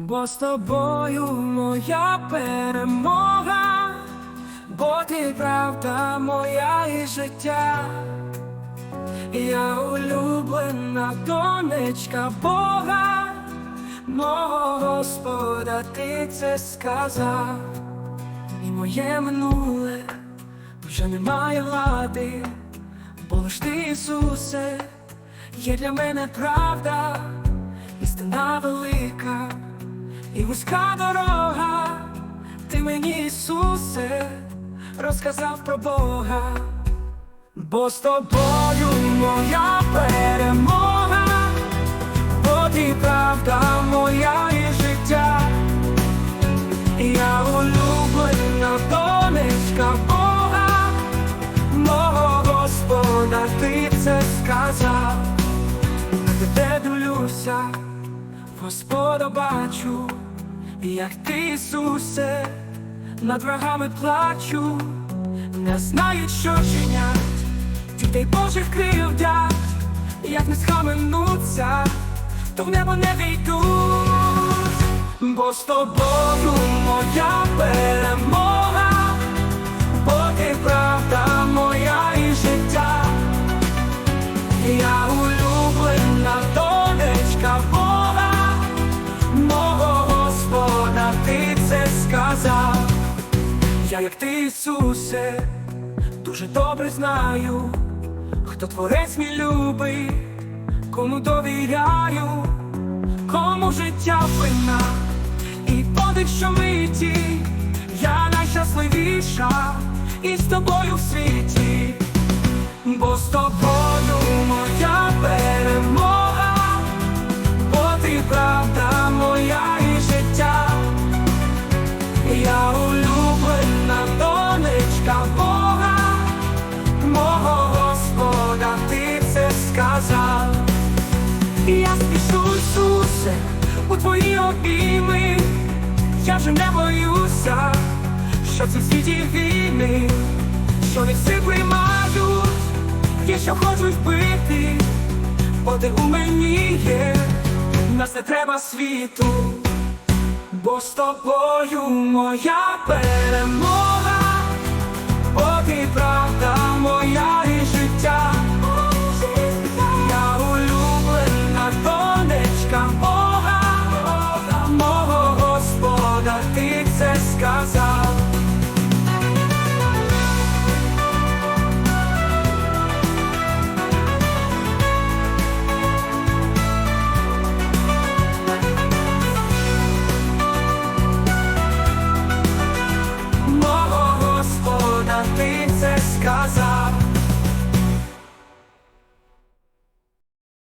Бо з тобою моя перемога, бо ти правда моя і життя. Я улюблена донечка Бога, мого Господа, ти це сказав, і моє минуле вже немає влади, бо лиш ти, Ісусе, є для мене правда, істина велика вузька дорога, ти мені, Ісусе, розказав про Бога. Бо з тобою моя перемога, бо ти правда моя і життя, я улюблена донечка Бога, мого Господа, ти це сказав, на тебе дивлюся, Господа бачу, як ти, Ісусе, над врагами плачу, не знають, що чинять, дітей Божих кривдять, як не схаменуться, то в небо не війдуть, бо з тобою моя Я, як ти, Ісусе, дуже добре знаю, хто творець мій любий, кому довіряю, кому життя вина, і подих, що миті, я найщасливіша, і з тобою в світі, бо з тобою Бога, мого Господа, ти це сказав. Я спішу, Ісусе, у твої обійми, я вже не боюся, що в цій світі війни, що не всі приймають, є, що хочуть вбити, бо ти у мені є, нас не треба світу. Бо з тобою моя перемога, це сказав. Мого Господа, ти це сказав.